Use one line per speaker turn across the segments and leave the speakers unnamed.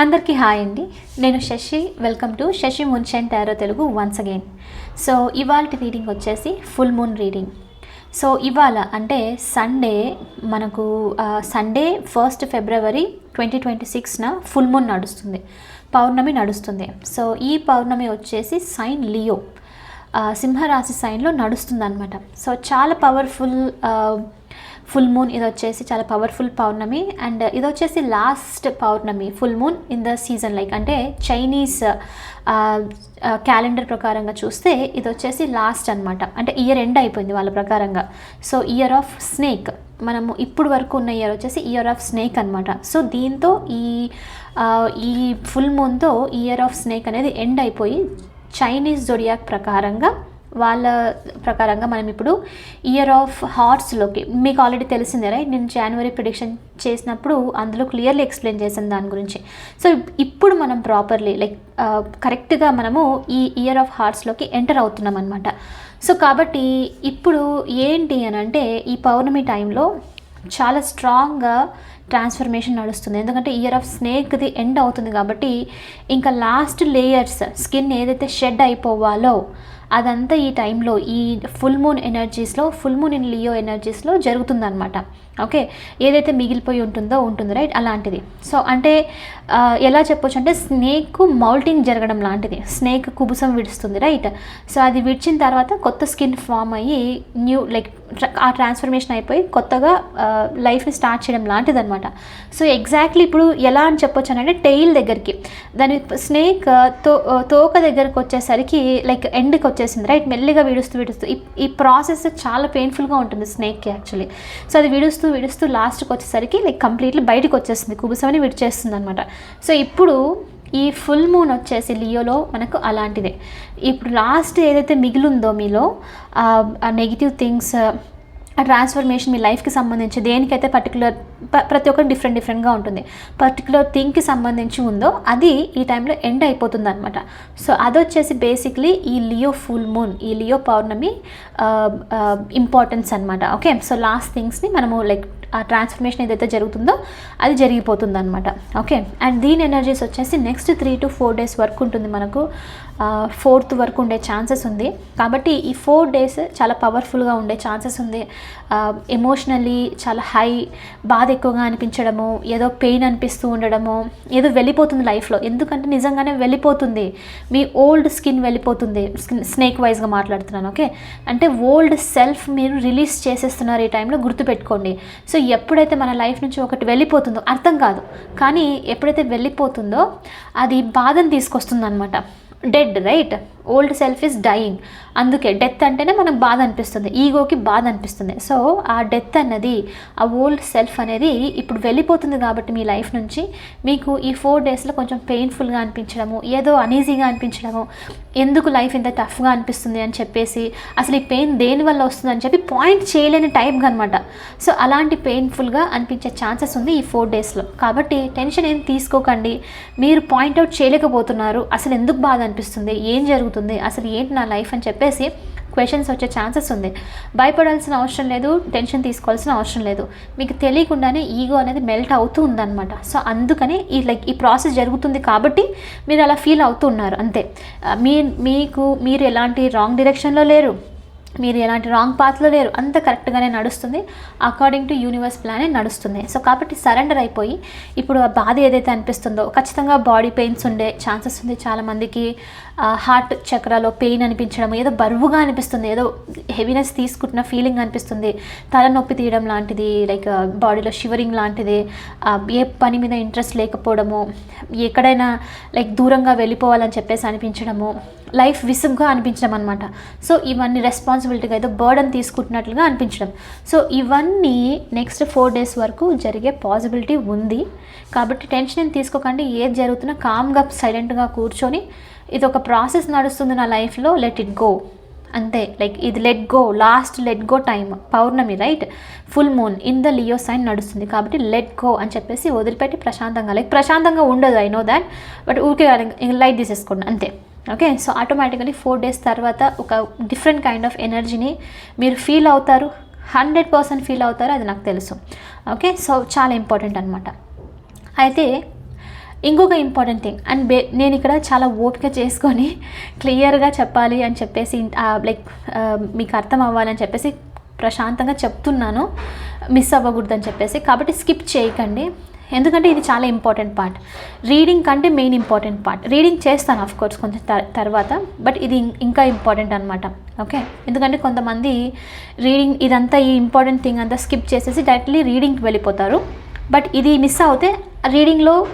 అందరికీ హాయ్ అండి. నేను Sashi. Welcome to Sashi mansion tarot Telugu once again so ఇవాళ రీడింగ్ వచ్చేసి ఫుల్ మూన్ రీడింగ్. సో ఇవాళ అంటే సండే మనకు Sunday first February twenty twenty సిక్స్న full moon నడుస్తుంది. పౌర్ణమి నడుస్తుంది. సో ఈ పౌర్ణమి వచ్చేసి సైన్ లియో సింహరాశి సైన్లో నడుస్తుంది అనమాట సో చాలా పవర్ఫుల్ ఫుల్ మూన్ ఇది వచ్చేసి చాలా పవర్ఫుల్ పౌర్ణమి అండ్ ఇది వచ్చేసి last Pournami full moon in the season like అంటే చైనీస్ క్యాలెండర్ ప్రకారంగా చూస్తే ఇది వచ్చేసి లాస్ట్ అనమాట అంటే ఇయర్ ఎండ్ అయిపోయింది వాళ్ళ ప్రకారంగా. సో ఇయర్ ఆఫ్ స్నేక్ మనము ఇప్పుడు వరకు ఉన్న ఇయర్ వచ్చేసి ఇయర్ ఆఫ్ స్నేక్ అనమాట సో దీంతో ఈ ఈ ఫుల్ మూన్తో ఇయర్ ఆఫ్ స్నేక్ అనేది ఎండ్ అయిపోయి చైనీస్ జొడియాక్ ప్రకారంగా వాళ్ళ ప్రకారంగా మనం ఇప్పుడు ఇయర్ ఆఫ్ హార్ట్స్లోకి మీకు ఆల్రెడీ తెలిసిందే రైట్ నేను జనవరి ప్రిడిక్షన్ చేసినప్పుడు అందులో క్లియర్లీ ఎక్స్ప్లెయిన్ చేశాను దాని గురించి. సో ఇప్పుడు మనం ప్రాపర్లీ లైక్ కరెక్ట్గా మనము ఈ ఇయర్ ఆఫ్ హార్ట్స్లోకి ఎంటర్ అవుతున్నాం అనమాట సో కాబట్టి ఇప్పుడు ఏంటి అని అంటే ఈ పౌర్ణమి టైంలో చాలా స్ట్రాంగ్గా ట్రాన్స్ఫర్మేషన్ నడుస్తుంది. ఎందుకంటే ఇయర్ ఆఫ్ స్నేక్ది ఎండ్ అవుతుంది కాబట్టి ఇంకా లాస్ట్ లేయర్స్ స్కిన్ ఏదైతే షెడ్ అయిపోవాలో అదంతా ఈ టైంలో ఈ ఫుల్ మూన్ ఎనర్జీస్లో ఫుల్ మూన్ ఇన్ లియో ఎనర్జీస్లో జరుగుతుందన్నమాట. ఓకే? ఏదైతే మిగిలిపోయి ఉంటుందో ఉంటుంది రైట్? అలాంటిది. సో అంటే ఎలా చెప్పొచ్చు అంటే స్నేక్ మౌల్టింగ్ జరగడం లాంటిది. స్నేక్ కుబుసం విడుస్తుంది రైట్? సో అది విడిచిన తర్వాత కొత్త స్కిన్ ఫామ్ అయ్యి న్యూ లైక్ ఆ ట్రాన్స్ఫర్మేషన్ అయిపోయి కొత్తగా లైఫ్ని స్టార్ట్ చేయడం లాంటిది అనమాట సో ఎగ్జాక్ట్లీ ఇప్పుడు ఎలా అని చెప్పొచ్చు అంటే టెయిల్ దగ్గరికి. దాని స్నేక్తో తోక దగ్గరకు వచ్చేసరికి లైక్ ఎండ్కి వచ్చేసింది రైట్ మెల్లిగా విడుస్తూ విడుస్తూ. ఈ ఈ ప్రాసెస్ చాలా పెయిన్ఫుల్గా ఉంటుంది స్నేక్కి యాక్చువల్లీ సో అది విడుస్తూ విడుస్తూ లాస్ట్కి వచ్చేసరికి లైక్ కంప్లీట్లీ బయటకు వచ్చేస్తుంది. కుబుసమని విడిచేస్తుంది అనమాట సో ఇప్పుడు ఈ ఫుల్ మూన్ వచ్చేసి లియోలో మనకు అలాంటిదే. ఇప్పుడు లాస్ట్ ఏదైతే మిగిలిందో మీలో ఆ నెగిటివ్ థింగ్స్ ట్రాన్స్ఫర్మేషన్ మీ లైఫ్కి సంబంధించి దేనికైతే పర్టికులర్ ప్రతి ఒక్కరు డిఫరెంట్ డిఫరెంట్గా ఉంటుంది. పర్టికులర్ థింగ్కి సంబంధించి ఉందో అది ఈ టైంలో ఎండ్ అయిపోతుంది అనమాట సో అది వచ్చేసి బేసిక్లీ ఈ లియో ఫుల్ మూన్ ఈ లియో పౌర్ణమి ఇంపార్టెన్స్ అనమాట ఓకే సో లాస్ట్ థింగ్స్ని మనము లైక్ ఆ ట్రాన్స్ఫర్మేషన్ ఏదైతే జరుగుతుందో అది జరిగిపోతుంది అనమాట ఓకే అండ్ దీని ఎనర్జీస్ వచ్చేసి next three to four days వరకు ఉంటుంది మనకు. ఫోర్త్ వరకు ఉండే ఛాన్సెస్ ఉంది. కాబట్టి ఈ ఫోర్ డేస్ చాలా పవర్ఫుల్గా ఉండే ఛాన్సెస్ ఉంది. ఎమోషనల్లీ చాలా హై బాధ ఎక్కువగా అనిపించడము ఏదో పెయిన్ అనిపిస్తూ ఉండడము ఏదో వెళ్ళిపోతుంది లైఫ్లో ఎందుకంటే నిజంగానే వెళ్ళిపోతుంది. మీ ఓల్డ్ స్కిన్ వెళ్ళిపోతుంది. స్కిన్ స్నేక్ వైజ్గా మాట్లాడుతున్నాను ఓకే అంటే ఓల్డ్ సెల్ఫ్ మీరు రిలీజ్ చేసేస్తున్నారు ఈ టైంలో గుర్తుపెట్టుకోండి. సో ఎప్పుడైతే మన లైఫ్ నుంచి ఒకటి వెళ్ళిపోతుందో అర్థం కాదు. కానీ ఎప్పుడైతే వెళ్ళిపోతుందో అది బాధను తీసుకొస్తుంది అనమాట dead right old self is dying అందుకే డెత్ అంటేనే మనకు బాధ అనిపిస్తుంది. ఈగోకి బాధ అనిపిస్తుంది. సో ఆ డెత్ అన్నది ఆ ఓల్డ్ సెల్ఫ్ అనేది ఇప్పుడు వెళ్ళిపోతుంది కాబట్టి మీ లైఫ్ నుంచి మీకు ఈ ఫోర్ డేస్లో కొంచెం పెయిన్ఫుల్గా అనిపించడము ఏదో అనీజీగా అనిపించడము ఎందుకు లైఫ్ ఇంత టఫ్గా అనిపిస్తుంది అని చెప్పేసి అసలు ఈ పెయిన్ దేనివల్ల వస్తుందని వస్తుంది అని చెప్పి పాయింట్ చేయలేని టైప్గా అనమాట సో అలాంటి పెయిన్ఫుల్గా అనిపించే ఛాన్సెస్ ఉంది ఈ ఫోర్ డేస్లో కాబట్టి టెన్షన్ ఏం తీసుకోకండి. మీరు పాయింట్అవుట్ చేయలేకపోతున్నారు. అసలు ఎందుకు బాధ అనిపిస్తుంది? ఏం జరుగుతుంది? అసలు ఏంటి నా లైఫ్ అని చెప్పేసి క్వశ్చన్స్ వచ్చే ఛాన్సెస్ ఉంది. భయపడాల్సిన అవసరం లేదు టెన్షన్ తీసుకోవాల్సిన అవసరం లేదు. మీకు తెలియకుండానే ఈగో అనేది మెల్ట్ అవుతూ ఉందన్నమాట. సో అందుకని ఈ లైక్ ఈ ప్రాసెస్ జరుగుతుంది కాబట్టి మీరు అలా ఫీల్ అవుతూ ఉన్నారు. అంతే. మీ మీకు మీరు ఎలాంటి రాంగ్ డైరెక్షన్లో లేరు. మీరు ఎలాంటి రాంగ్ పాత్లో లేరు. అంత కరెక్ట్గానే నడుస్తుంది. అకార్డింగ్ టు యూనివర్స్ ప్లానే నడుస్తుంది. సో కాబట్టి సరెండర్ అయిపోయి ఇప్పుడు ఆ బాధ ఏదైతే అనిపిస్తుందో ఖచ్చితంగా బాడీ పెయిన్స్ ఉండే ఛాన్సెస్ ఉంది చాలామందికి. హార్ట్ చక్రాలో పెయిన్ అనిపించడం ఏదో బరువుగా అనిపిస్తుంది. ఏదో హెవీనెస్ తీసుకుంటున్న ఫీలింగ్ అనిపిస్తుంది. తలనొప్పి తీయడం లాంటిది లైక్ బాడీలో షివరింగ్ లాంటిది. ఏ పని మీద ఇంట్రెస్ట్ లేకపోవడము ఎక్కడైనా లైక్ దూరంగా వెళ్ళిపోవాలని చెప్పేసి అనిపించడము. లైఫ్ విసుగ్గా అనిపించడం అనమాట సో ఇవన్నీ రెస్పాన్సిబిలిటీగా ఏదో బర్డన్ తీసుకుంటున్నట్లుగా అనిపించడం. సో ఇవన్నీ నెక్స్ట్ ఫోర్ డేస్ వరకు జరిగే పాసిబిలిటీ ఉంది. కాబట్టి టెన్షన్ ఏం తీసుకోకండి. ఏది జరుగుతున్నా కామ్గా సైలెంట్గా కూర్చొని ఇది ఒక ప్రాసెస్ నడుస్తుంది నా లైఫ్లో లెట్ ఇట్ గో అంతే. లైక్ ఇది let go last let go time Pournami right full moon in the Leo sign నడుస్తుంది. కాబట్టి లెట్ గో అని చెప్పేసి వదిలిపెట్టి ప్రశాంతంగా లైక్ ప్రశాంతంగా ఉండదు ఐ నో దాట్ బట్ ఊరికే లైట్ తీసేసుకోండి. అంతే. Okay so automatically four days తర్వాత ఒక డిఫరెంట్ కైండ్ ఆఫ్ ఎనర్జీని మీరు ఫీల్ అవుతారు. హండ్రెడ్ పర్సెంట్ ఫీల్ అవుతారు అది నాకు తెలుసు. ఓకే సో చాలా ఇంపార్టెంట్ అనమాట అయితే ఇంకొక ఇంపార్టెంట్ థింగ్ అండ్ బే నేను ఇక్కడ చాలా ఓపిక చేసుకొని క్లియర్గా చెప్పాలి అని చెప్పేసి లైక్ మీకు అర్థం అవ్వాలని చెప్పేసి ప్రశాంతంగా చెప్తున్నాను. మిస్ అవ్వకూడదని చెప్పేసి. కాబట్టి స్కిప్ చేయకండి. ఎందుకంటే ఇది చాలా ఇంపార్టెంట్ పార్ట్. రీడింగ్ కంటే మెయిన్ ఇంపార్టెంట్ పార్ట్. రీడింగ్ చేస్తాను ఆఫ్ కోర్స్ కొంచెం త- తర్వాత. బట్ ఇది ఇంకా ఇంపార్టెంట్ అనమాట ఓకే? ఎందుకంటే కొంతమంది రీడింగ్ ఇదంతా ఈ ఇంపార్టెంట్ థింగ్ అంతా స్కిప్ చేసేసి డైరెక్ట్లీ రీడింగ్కి వెళ్ళిపోతారు. బట్ ఇది మిస్ అవుతే రీడింగ్లో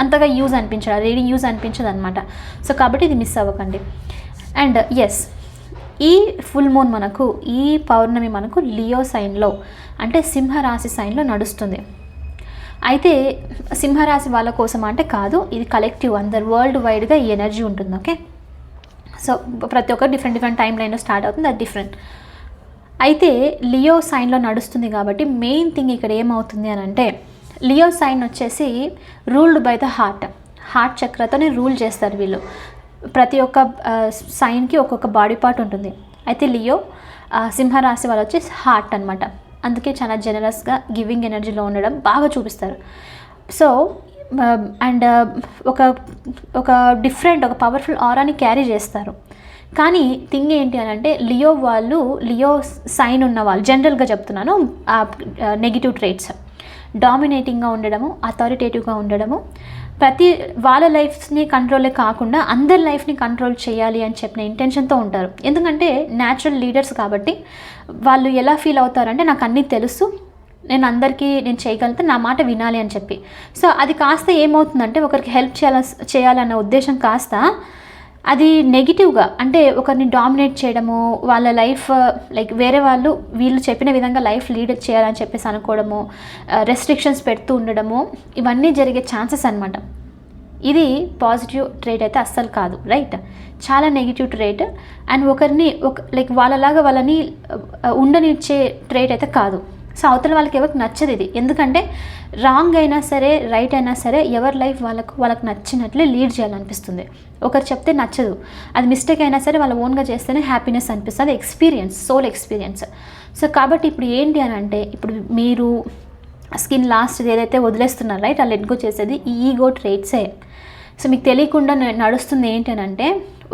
అంతగా యూజ్ అనిపించదు. రీడింగ్ యూజ్ అనిపించదు అనమాట సో కాబట్టి ఇది మిస్ అవ్వకండి. అండ్ ఎస్ ఈ ఫుల్ మూన్ మనకు ఈ పౌర్ణమి మనకు లియో సైన్లో అంటే సింహరాశి సైన్లో నడుస్తుంది. అయితే సింహరాశి వాళ్ళ కోసం అంటే కాదు ఇది కలెక్టివ్ అందరు వరల్డ్ వైడ్గా ఈ ఎనర్జీ ఉంటుంది ఓకే సో ప్రతి ఒక్కరు డిఫరెంట్ డిఫరెంట్ టైం లైన్లో స్టార్ట్ అవుతుంది అది డిఫరెంట్ అయితే లియో సైన్లో నడుస్తుంది కాబట్టి మెయిన్ థింగ్ ఇక్కడ ఏమవుతుంది అని అంటే లియో సైన్ వచ్చేసి ruled by the heart heart చక్రతోనే rule చేస్తారు వీళ్ళు. ప్రతి ఒక్క సైన్కి ఒక్కొక్క బాడీ పార్ట్ ఉంటుంది. అయితే లియో సింహరాశి వాళ్ళు వచ్చేసి హార్ట్ అనమాట అందుకే చాలా జనరస్గా గివింగ్ ఎనర్జీలో ఉండడం బాగా చూపిస్తారు. సో అండ్ um, uh, ఒక ఒక డిఫరెంట్ ఒక పవర్ఫుల్ ఆరాని క్యారీ చేస్తారు. కానీ థింగ్ ఏంటి అని అంటే లియో వాళ్ళు లియో సైన్ ఉన్న వాళ్ళు జనరల్గా చెప్తున్నాను నెగిటివ్ ట్రేట్స్ డామినేటింగ్గా ఉండడము అథారిటేటివ్గా ఉండడము ప్రతి వాళ్ళ లైఫ్ని కంట్రోలే కాకుండా అందరి లైఫ్ని కంట్రోల్ చేయాలి అని చెప్పిన ఇంటెన్షన్తో ఉంటారు. ఎందుకంటే న్యాచురల్ లీడర్స్ కాబట్టి వాళ్ళు ఎలా ఫీల్ అవుతారంటే నాకు అన్నీ తెలుసు నేను అందరికీ నేను చేయగలిగితే నా మాట వినాలి అని చెప్పి. సో అది కాస్త ఏమవుతుందంటే ఒకరికి హెల్ప్ చేయాల చేయాలన్న ఉద్దేశం కాస్త అది నెగిటివ్గా అంటే ఒకరిని డామినేట్ చేయడము వాళ్ళ లైఫ్ లైక్ వేరే వాళ్ళు వీళ్ళు చెప్పిన విధంగా లైఫ్ లీడ్ చేయాలని చెప్పేసి అనుకోవడము uh, రెస్ట్రిక్షన్స్ పెడుతూ ఉండడము ఇవన్నీ జరిగే ఛాన్సెస్ అనమాట ఇది పాజిటివ్ ట్రేట్ అయితే అస్సలు కాదు రైట్ చాలా నెగిటివ్ ట్రేట్ అండ్ ఒకరిని ఒక లైక్ వాళ్ళలాగా వాళ్ళని uh, ఉండనిచ్చే ట్రేట్ అయితే కాదు. సో అవతల వాళ్ళకి ఎవరికి నచ్చదు ఇది. ఎందుకంటే రాంగ్ అయినా సరే రైట్ అయినా సరే ఎవరి లైఫ్ వాళ్ళకు వాళ్ళకి నచ్చినట్లే లీడ్ చేయాలనిపిస్తుంది. ఒకరు చెప్తే నచ్చదు. అది మిస్టేక్ అయినా సరే వాళ్ళ ఓన్గా చేస్తేనే హ్యాపీనెస్ అనిపిస్తుంది. ఎక్స్పీరియన్స్ సోల్ ఎక్స్పీరియన్స్ సో కాబట్టి ఇప్పుడు ఏంటి అని అంటే ఇప్పుడు మీరు స్కిన్ లాస్ట్ ఏదైతే వదిలేస్తున్నారు రైట్ ఆ ఎడ్గో చేసేది ఈ ఈగో ట్రేట్సే సో మీకు తెలియకుండా నడుస్తుంది ఏంటి అని అంటే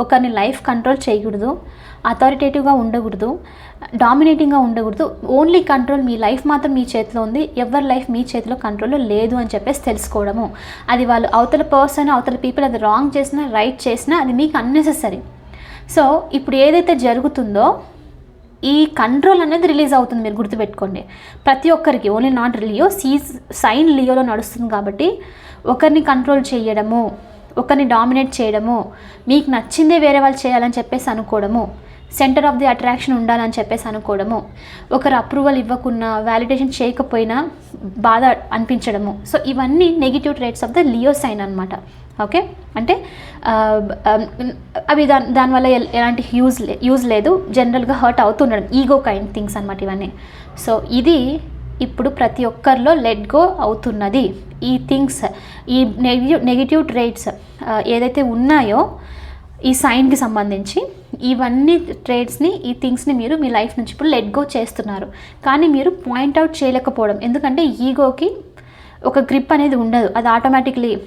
ఒకరిని లైఫ్ కంట్రోల్ చేయకూడదు. అథారిటేటివ్గా ఉండకూడదు డామినేటింగ్గా ఉండకూడదు. ఓన్లీ కంట్రోల్ మీ లైఫ్ మాత్రం మీ చేతిలో ఉంది. ఎవరి లైఫ్ మీ చేతిలో కంట్రోల్లో లేదు అని చెప్పేసి తెలుసుకోవడము. అది వాళ్ళు అవతల పర్సన్ అవతల పీపుల్ అది రాంగ్ చేసినా రైట్ చేసినా అది మీకు అన్నెసెసరీ సో ఇప్పుడు ఏదైతే జరుగుతుందో ఈ కంట్రోల్ అనేది రిలీజ్ అవుతుంది మీరు గుర్తుపెట్టుకోండి. ప్రతి ఒక్కరికి only not Leo see sign లియోలో నడుస్తుంది కాబట్టి ఒకరిని కంట్రోల్ చేయడము ఒకరిని డామినేట్ చేయడము మీకు నచ్చిందే వేరే వాళ్ళు చేయాలని చెప్పేసి అనుకోవడము సెంటర్ ఆఫ్ ది అట్రాక్షన్ ఉండాలని చెప్పేసి అనుకోవడము. ఒకరు అప్రూవల్ ఇవ్వకున్నా వ్యాలిడేషన్ చేయకపోయినా బాధ అనిపించడము. సో ఇవన్నీ negative traits of the Leo sign అనమాట ఓకే అంటే అవి దాని దానివల్ల ఎలాంటి యూజ్ యూజ్ లేదు. జనరల్గా హర్ట్ అవుతుండడం. ఈగో కైండ్ థింగ్స్ అనమాట ఇవన్నీ. సో ఇది ఇప్పుడు ప్రతి ఒక్కరిలో లెట్ గో అవుతున్నది. ఈ థింగ్స్ ఈ నెగిటివ్ నెగిటివ్ ట్రేట్స్ ఏదైతే ఉన్నాయో ఈ సైన్కి సంబంధించి ఇవన్నీ ట్రేడ్స్ని ఈ థింగ్స్ని మీరు మీ లైఫ్ నుంచి ఇప్పుడు లెట్ గో చేస్తున్నారు. కానీ మీరు పాయింట్అవుట్ చేయలేకపోవడం. ఎందుకంటే ఈగోకి ఒక గ్రిప్ అనేది ఉండదు. అది ఆటోమేటిక్లీ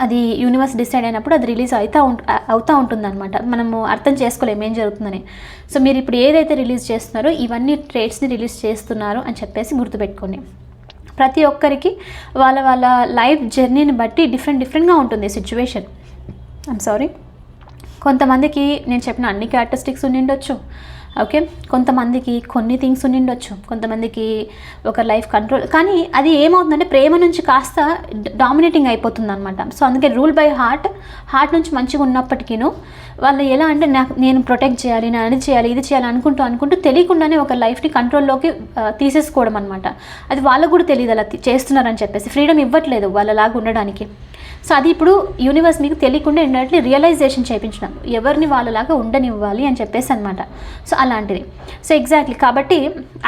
అది యూనివర్స్ డిసైడ్ అయినప్పుడు అది రిలీజ్ అవుతా ఉంట అవుతూ ఉంటుంది అనమాట మనము అర్థం చేసుకోలేము ఏం జరుగుతుందని. సో మీరు ఇప్పుడు ఏదైతే రిలీజ్ చేస్తున్నారో ఇవన్నీ ట్రేడ్స్ని రిలీజ్ చేస్తున్నారు అని చెప్పేసి గుర్తుపెట్టుకోండి. ప్రతి ఒక్కరికి వాళ్ళ వాళ్ళ లైఫ్ జర్నీని బట్టి డిఫరెంట్ డిఫరెంట్గా ఉంటుంది సిచ్యువేషన్. ఐమ్ సారీ కొంతమందికి నేను చెప్పిన అన్ని క్యారెక్టరిస్టిక్స్ ఉండిండొచ్చు ఓకే కొంతమందికి కొన్ని థింగ్స్ ఉండిండొచ్చు కొంతమందికి ఒక లైఫ్ కంట్రోల్ కానీ అది ఏమవుతుందంటే ప్రేమ నుంచి కాస్త డామినేటింగ్ అయిపోతుంది అనమాట సో అందుకే రూల్ బై హార్ట్ హార్ట్ నుంచి మంచిగా ఉన్నప్పటికీను వాళ్ళు ఎలా అంటే నాకు నేను ప్రొటెక్ట్ చేయాలి నేను అది చేయాలి ఇది చేయాలి అనుకుంటూ అనుకుంటూ తెలియకుండానే ఒక లైఫ్ని కంట్రోల్లోకి తీసేసుకోవడం అనమాట అది వాళ్ళకు కూడా తెలియదు అలా తి- చేస్తున్నారని చెప్పేసి. ఫ్రీడమ్ ఇవ్వట్లేదు వాళ్ళలాగా ఉండడానికి. సో అది ఇప్పుడు యూనివర్స్ మీకు తెలియకుండా ఇండైరెక్ట్లీ రియలైజేషన్ చేయించడం ఎవరిని వాళ్ళలాగా ఉండనివ్వాలి అని చెప్పేసి అనమాట సో అలాంటిది. సో ఎగ్జాక్ట్లీ కాబట్టి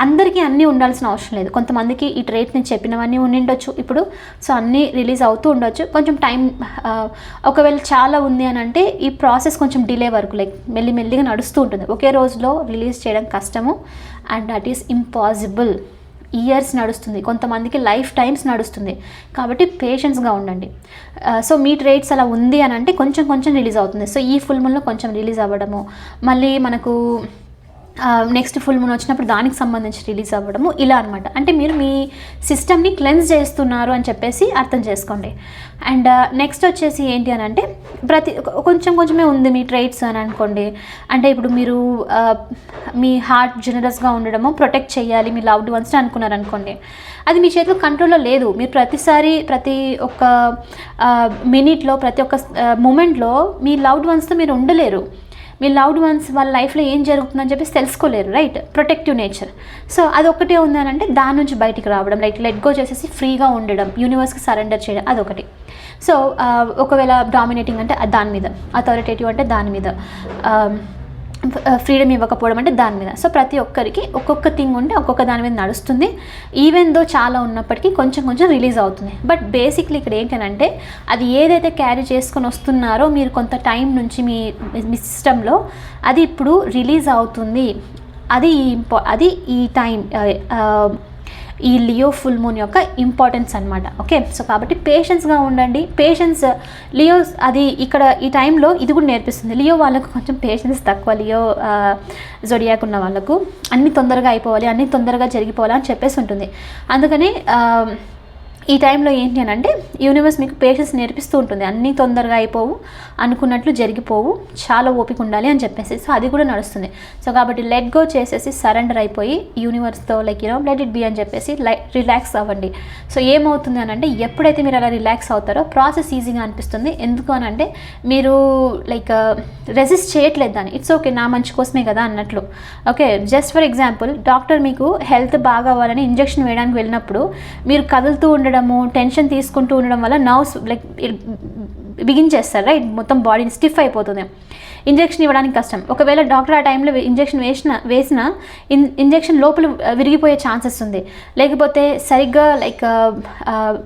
అందరికీ అన్నీ ఉండాల్సిన అవసరం లేదు. కొంతమందికి ఈ ట్రేట్ నేను చెప్పినవన్నీ ఉండిండొచ్చు ఇప్పుడు. సో అన్నీ రిలీజ్ అవుతూ ఉండొచ్చు. కొంచెం టైం ఒకవేళ చాలా ఉంది అని అంటే ఈ ప్రాసెస్ కొంచెం డిలే వరకు లైక్ మెల్లి మెల్లిగా నడుస్తూ ఉంటుంది. ఒకే రోజులో రిలీజ్ చేయడం కష్టము. And that is impossible years నడుస్తుంది. కొంతమందికి లైఫ్ టైమ్స్ నడుస్తుంది. కాబట్టి పేషెన్స్గా ఉండండి. సో మీ ట్రేట్స్ అలా ఉంది అని అంటే కొంచెం కొంచెం రిలీజ్ అవుతుంది. సో ఈ ఫుల్ మూన్లో కొంచెం రిలీజ్ అవ్వడము మళ్ళీ మనకు నెక్స్ట్ ఫుల్ మూన్ వచ్చినప్పుడు దానికి సంబంధించి రిలీజ్ అవ్వడము ఇలా అనమాట అంటే మీరు మీ సిస్టమ్ని క్లెన్స్ చేస్తున్నారు అని చెప్పేసి అర్థం చేసుకోండి. అండ్ నెక్స్ట్ uh, వచ్చేసి ఏంటి అని అంటే ప్రతి కొంచెం కొంచెమే ఉంది మీ ట్రైట్స్ అని అనుకోండి. అంటే ఇప్పుడు మీరు మీ హార్ట్ జనరస్గా ఉండడము ప్రొటెక్ట్ చేయాలి మీ లవ్డ్ వన్స్ని అనుకున్నారనుకోండి అది మీ చేతిలో కంట్రోల్లో లేదు. మీరు ప్రతిసారి ప్రతి ఒక్క మినిట్లో ప్రతి ఒక్క మూమెంట్లో మీ లవ్డ్ వన్స్తో మీరు ఉండలేరు. మీ లవ్డ్ వన్స్ వాళ్ళ లైఫ్లో ఏం జరుగుతుందని చెప్పేసి తెలుసుకోలేరు రైట్ ప్రొటెక్టివ్ నేచర్ సో అది ఒకటే ఉందనంటే అంటే దాని నుంచి బయటికి రావడం లైక్ లెట్ గో చేసేసి ఫ్రీగా ఉండడం యూనివర్స్కి సరెండర్ చేయడం అదొకటి. సో ఒకవేళ డామినేటింగ్ అంటే దాని మీద అథారిటేటివ్ అంటే దాని మీద. Um, ఫ్రీడమ్ ఇవ్వకపోవడం అంటే దాని మీద. సో ప్రతి ఒక్కరికి ఒక్కొక్క థింగ్ ఉంటే ఒక్కొక్క దాని మీద నడుస్తుంది. ఈవెన్ దో చాలా ఉన్నప్పటికీ కొంచెం కొంచెం రిలీజ్ అవుతుంది. బట్ బేసిక్లీ ఇక్కడ ఏంటంటే అది ఏదైతే క్యారీ చేసుకొని వస్తున్నారో మీరు కొంత టైం నుంచి మీ మీ సిస్టంలో అది ఇప్పుడు రిలీజ్ అవుతుంది. అది ఇంపా అది ఈ టైం ఈ లియో ఫుల్ మూన్ యొక్క ఇంపార్టెన్స్ అనమాట ఓకే? సో కాబట్టి పేషెన్స్గా ఉండండి. పేషెన్స్ లియో అది ఇక్కడ ఈ టైంలో ఇది కూడా నేర్పిస్తుంది. లియో వాళ్ళకు కొంచెం పేషెన్స్ తక్కువ లియో జొడియాకున్న వాళ్ళకు. అన్ని తొందరగా అయిపోవాలి అన్ని తొందరగా జరిగిపోవాలి అని చెప్పేసి ఉంటుంది. అందుకని ఈ టైంలో ఏంటి అని అంటే యూనివర్స్ మీకు పేషెన్స్ నేర్పిస్తూ ఉంటుంది. అన్నీ తొందరగా అయిపోవు అనుకున్నట్లు జరిగిపోవు చాలా ఓపిక ఉండాలి అని చెప్పేసి. సో అది కూడా నడుస్తుంది. సో కాబట్టి లెట్ గో చేసేసి సరెండర్ అయిపోయి యూనివర్స్తో like you know let it be అని చెప్పేసి లైక్ రిలాక్స్ అవ్వండి. సో ఏమవుతుంది అని అంటే ఎప్పుడైతే మీరు అలా రిలాక్స్ అవుతారో ప్రాసెస్ ఈజీగా అనిపిస్తుంది. ఎందుకు అని అంటే మీరు లైక్ రెసిస్ట్ చేయట్లేదు దాన్ని. ఇట్స్ ఓకే నా మంచి కోసమే కదా అన్నట్లు. Okay just for example doctor మీకు హెల్త్ బాగా అవ్వాలని ఇంజెక్షన్ వేయడానికి వెళ్ళినప్పుడు మీరు కదులుతూ ఉండడం ఉండడము టెన్షన్ తీసుకుంటూ ఉండడం వల్ల నర్వ్స్ లైక్ బిగిన్ చేస్తారు రైట్ మొత్తం బాడీని స్టిఫ్ అయిపోతుంది. ఇంజెక్షన్ ఇవ్వడానికి కష్టం. ఒకవేళ డాక్టర్ ఆ టైంలో ఇంజెక్షన్ వేసిన వేసిన ఇన్ ఇంజెక్షన్ లోపల విరిగిపోయే ఛాన్సెస్ ఉంది. లేకపోతే సరిగ్గా లైక్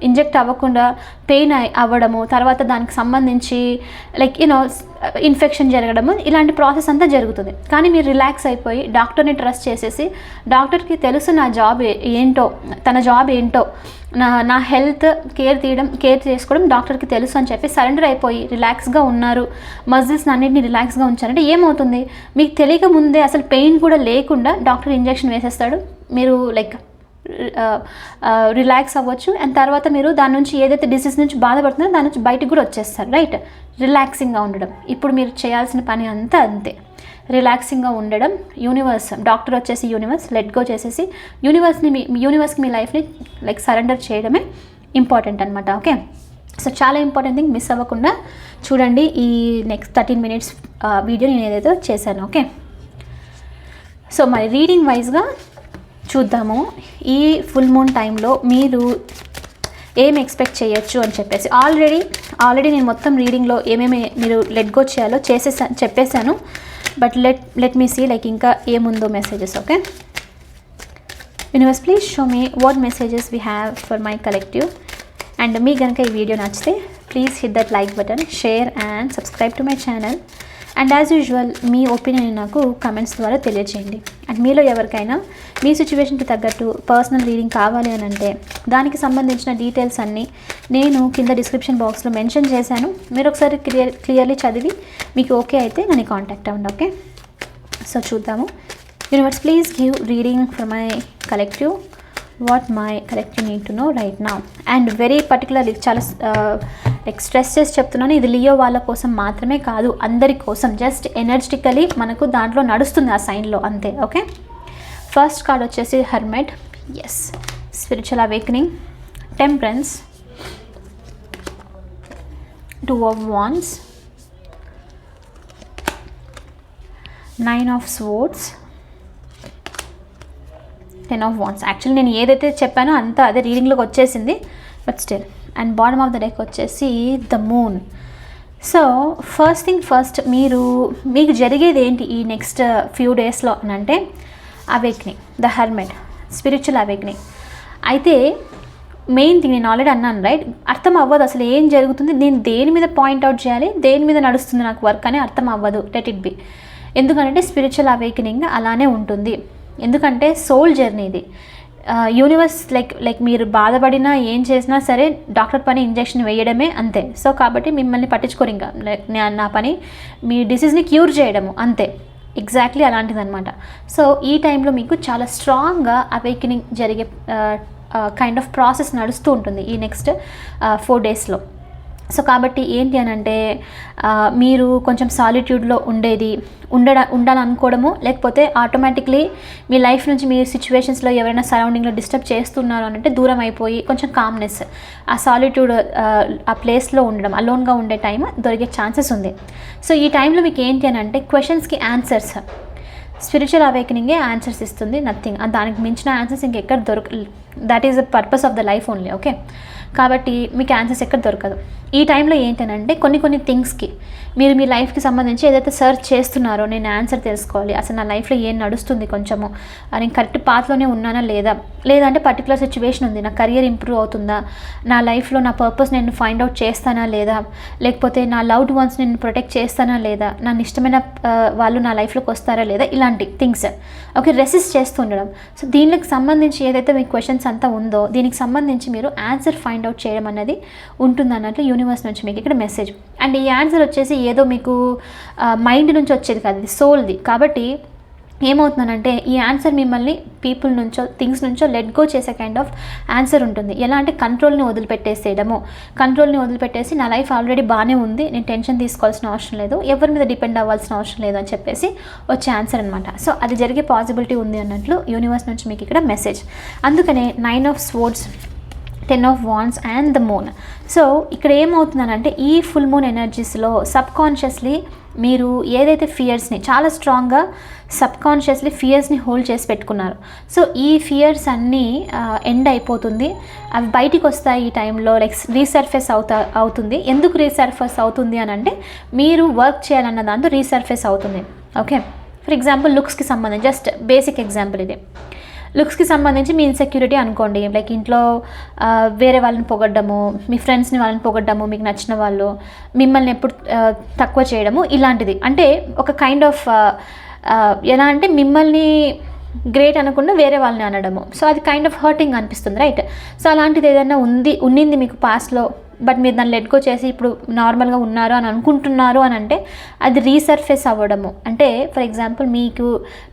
ఇంజెక్ట్ అవ్వకుండా పెయిన్ అవ్వడము తర్వాత దానికి సంబంధించి లైక్ యూనో ఇన్ఫెక్షన్ జరగడము ఇలాంటి ప్రాసెస్ అంతా జరుగుతుంది. కానీ మీరు రిలాక్స్ అయిపోయి డాక్టర్ని ట్రస్ట్ చేసేసి డాక్టర్కి తెలుసు నా జాబ్ ఏంటో తన జాబ్ ఏంటో నా నా హెల్త్ కేర్ తీయడం కేర్ చేసుకోవడం డాక్టర్కి తెలుసు అని చెప్పి సరెండర్ అయిపోయి రిలాక్స్గా ఉన్నారు. మజిల్స్ అన్నింటినీ రిలాక్స్గా ఉంచారంటే ఏమవుతుంది? మీకు తెలియక ముందే అసలు పెయిన్ కూడా లేకుండా డాక్టర్ ఇంజెక్షన్ వేసేస్తాడు. మీరు లైక్ రిలాక్స్ అవ్వచ్చు. అండ్ తర్వాత మీరు దాని నుంచి ఏదైతే డిసీజ్ నుంచి బాధపడుతుందో దాని నుంచి బయటకు కూడా వచ్చేస్తారు. రైట్? రిలాక్సింగ్గా ఉండడం. ఇప్పుడు మీరు చేయాల్సిన పని అంతా అంతే. రిలాక్సింగ్గా ఉండడం యూనివర్స్ డాక్టర్ వచ్చేసి యూనివర్స్ లెట్ గో చేసేసి యూనివర్స్ని మీ యూనివర్స్కి మీ లైఫ్ని లైక్ సరెండర్ చేయడమే ఇంపార్టెంట్ అనమాట ఓకే సో చాలా ఇంపార్టెంట్ థింగ్ మిస్ అవ్వకుండా చూడండి ఈ నెక్స్ట్ థర్టీన్ మినిట్స్ వీడియో నేను ఏదైతే చేశాను ఓకే సో మరి రీడింగ్ వైజ్గా చూద్దాము. ఈ ఫుల్ మూన్ టైంలో మీరు ఏం ఎక్స్పెక్ట్ చేయొచ్చు అని చెప్పేసి. ఆల్రెడీ ఆల్రెడీ నేను మొత్తం రీడింగ్లో ఏమేమి మీరు లెట్ గో చేయాలో చేసేసా చెప్పేశాను. But let let me see like ఇంకా ఏముందో messages okay universe please show me what messages we have for my collective and మీ కనుక ఈ వీడియో నచ్చితే please hit that like button share and subscribe to my channel and as usual me opinion నాకు comments ద్వారా తెలియజేయండి and మీలో ఎవరికైనా మీ సిచ్యువేషన్కి తగ్గట్టు పర్సనల్ రీడింగ్ కావాలి అని అంటే దానికి సంబంధించిన డీటెయిల్స్ అన్నీ నేను కింద డిస్క్రిప్షన్ బాక్స్లో మెన్షన్ చేశాను. మీరు ఒకసారి క్లియర్ క్లియర్లీ చదివి మీకు ఓకే అయితే నన్ను కాంటాక్ట్ అవ్వండి ఓకే సో చూద్దాము. Universe please give reading for my collective what my collective need to know right నా అండ్ వెరీ పర్టికులర్లీ చాలా uh, లైక్ స్ట్రెస్ చేసి చెప్తున్నాను. ఇది లియో వాళ్ళ కోసం మాత్రమే కాదు అందరి కోసం. జస్ట్ ఎనర్జెటికలీ మనకు దాంట్లో నడుస్తుంది ఆ సైన్లో అంతే ఓకే? ఫస్ట్ కార్డ్ వచ్చేసి hermit as spiritual awakening temperance two of wands nine of swords ten of wands actually నేను ఏదైతే చెప్పానో అంతా అదే రీడింగ్లోకి వచ్చేసింది. But still and bottom of the deck వచ్చేసి the moon so first thing first మీరు మీకు జరిగేది ఏంటి ఈ నెక్స్ట్ ఫ్యూ డేస్లో అని అంటే awakening the hermit spiritual awakening అయితే మెయిన్ థింగ్ నేను ఆల్రెడీ అన్నాను రైట్ అర్థం అవ్వదు అసలు ఏం జరుగుతుంది నేను దేని మీద పాయింట్అవుట్ చేయాలి దేని మీద నడుస్తుంది నాకు వర్క్ అని అర్థం అవ్వదు లెట్ ఇట్ బి ఎందుకంటే స్పిరిచువల్ అవేకనింగ్ అలానే ఉంటుంది. ఎందుకంటే సోల్ జర్నీ ఇది. యూనివర్స్ లైక్ లైక్ మీరు బాధపడినా ఏం చేసినా సరే డాక్టర్ పని ఇంజెక్షన్ వేయడమే అంతే. సో కాబట్టి మిమ్మల్ని పట్టించుకోరు ఇంకా. లైక్ నా- పని మీ డిసీజ్ని క్యూర్ చేయడము అంతే. ఎగ్జాక్ట్లీ అలాంటిదనమాట సో ఈ టైంలో మీకు చాలా స్ట్రాంగ్గా అవేకనింగ్ జరిగే కైండ్ ఆఫ్ ప్రాసెస్ నడుస్తూ ఉంటుంది ఈ నెక్స్ట్ ఫోర్ డేస్లో సో కాబట్టి ఏంటి అని అంటే మీరు కొంచెం సాలిట్యూడ్లో ఉండేది ఉండడ ఉండాలనుకోవడము లేకపోతే ఆటోమేటిక్లీ మీ లైఫ్ నుంచి మీ సిచ్యువేషన్స్లో ఎవరైనా సరౌండింగ్లో డిస్టర్బ్ చేస్తున్నారు అని అంటే దూరం అయిపోయి కొంచెం కామ్నెస్ ఆ సాలిట్యూడ్ ఆ ప్లేస్లో ఉండడం అలోన్గా ఉండే టైం దొరికే ఛాన్సెస్ ఉంది. సో ఈ టైంలో మీకు ఏంటి అని అంటే క్వశ్చన్స్కి ఆన్సర్స్ స్పిరిచువల్ అవేకనింగే ఆన్సర్స్ ఇస్తుంది నథింగ్ దానికి మించిన ఆన్సర్స్ ఇంకెక్కడ దొరక that is the purpose of the life only okay కాబట్టి మీకు ఆన్సర్స్ ఎక్కడ దొరకదు. ఈ టైంలో ఏంటనంటే కొన్ని కొన్ని థింగ్స్కి మీరు మీ లైఫ్కి సంబంధించి ఏదైతే సర్చ్ చేస్తున్నారో నేను ఆన్సర్ తెలుసుకోవాలి. అసలు నా లైఫ్లో ఏం నడుస్తుంది కొంచెము? నేను కరెక్ట్ పాత్లోనే ఉన్నానా లేదా? లేదంటే పర్టికులర్ సిచ్యువేషన్ ఉంది నా కెరియర్ ఇంప్రూవ్ అవుతుందా? నా లైఫ్లో నా పర్పస్ నేను ఫైండ్ అవుట్ చేస్తానా లేదా? లేకపోతే నా లవ్డ్ వన్స్ నేను ప్రొటెక్ట్ చేస్తానా లేదా? నా ఇష్టమైన uh, వాళ్ళు నా లైఫ్లోకి వస్తారా లేదా? ఇలాంటి థింగ్స్ ఓకే రెసిస్ట్ చేస్తూ ఉండడం. సో దీనికి సంబంధించి ఏదైతే మీ క్వశ్చన్స్ అంతా ఉందో దీనికి సంబంధించి మీరు ఆన్సర్ ఫైండ్ అవుట్ చేయడం అనేది ఉంటుంది అన్నట్లు యూనివర్స్ నుంచి మీకు ఇక్కడ మెసేజ్ అండ్ ఈ ఆన్సర్ వచ్చేసి ఏదో మీకు మైండ్ నుంచి వచ్చేది కాదు ఇది సోల్ది కాబట్టి ఏమవుతున్నానంటే ఈ ఆన్సర్ మిమ్మల్ని పీపుల్ నుంచో థింగ్స్ నుంచో లెట్ గో చేసే కైండ్ ఆఫ్ ఆన్సర్ ఉంటుంది. ఎలా అంటే కంట్రోల్ని వదిలిపెట్టేసేయడము. కంట్రోల్ని వదిలిపెట్టేసి నా లైఫ్ ఆల్రెడీ బాగానే ఉంది నేను టెన్షన్ తీసుకోవాల్సిన అవసరం లేదు ఎవరి మీద డిపెండ్ అవ్వాల్సిన అవసరం లేదు అని చెప్పేసి వచ్చే ఆన్సర్ అనమాట సో అది జరిగే పాసిబిలిటీ ఉంది అన్నట్లు యూనివర్స్ నుంచి మీకు ఇక్కడ మెసేజ్ అందుకనే nine of sports ten of wands and the moon so ఇక్కడ ఏమవుతుందనంటే ఈ ఫుల్ మూన్ ఎనర్జీస్లో సబ్ కాన్షియస్లీ మీరు ఏదైతే ఫియర్స్ని చాలా స్ట్రాంగ్గా సబ్కాన్షియస్లీ ఫియర్స్ని హోల్డ్ చేసి పెట్టుకున్నారు. సో ఈ ఫియర్స్ అన్నీ ఎండ్ అయిపోతుంది. అవి బయటికి వస్తాయి ఈ టైంలో లైక్ రీసర్ఫేస్ అవుతా అవుతుంది. ఎందుకు రీసర్ఫేస్ అవుతుంది అని అంటే మీరు వర్క్ చేయాలన్న దాంతో రీసర్ఫేస్ అవుతుంది. ఓకే ఫర్ ఎగ్జాంపుల్ లుక్స్కి సంబంధించి జస్ట్ బేసిక్ ఎగ్జాంపుల్ ఇది. లుక్స్కి సంబంధించి మీ ఇన్సెక్యూరిటీ అనుకోండి. లైక్ ఇంట్లో వేరే వాళ్ళని పొగడ్డము మీ ఫ్రెండ్స్ని వాళ్ళని పొగడ్డము మీకు నచ్చిన వాళ్ళు మిమ్మల్ని ఎప్పుడు తక్కువ చేయడము ఇలాంటిది. అంటే ఒక కైండ్ ఆఫ్ ఎలా అంటే మిమ్మల్ని గ్రేట్ అనకుండా వేరే వాళ్ళని అనడము. సో అది కైండ్ ఆఫ్ హర్టింగ్ అనిపిస్తుంది రైట్ సో అలాంటిది ఏదైనా ఉంది ఉన్నింది మీకు పాస్ట్లో బట్ మీరు దాన్ని లెట్కో చేసి ఇప్పుడు నార్మల్గా ఉన్నారు అని అనుకుంటున్నారు అని అంటే అది రీసర్ఫేస్ అవ్వడము. అంటే ఫర్ ఎగ్జాంపుల్ మీకు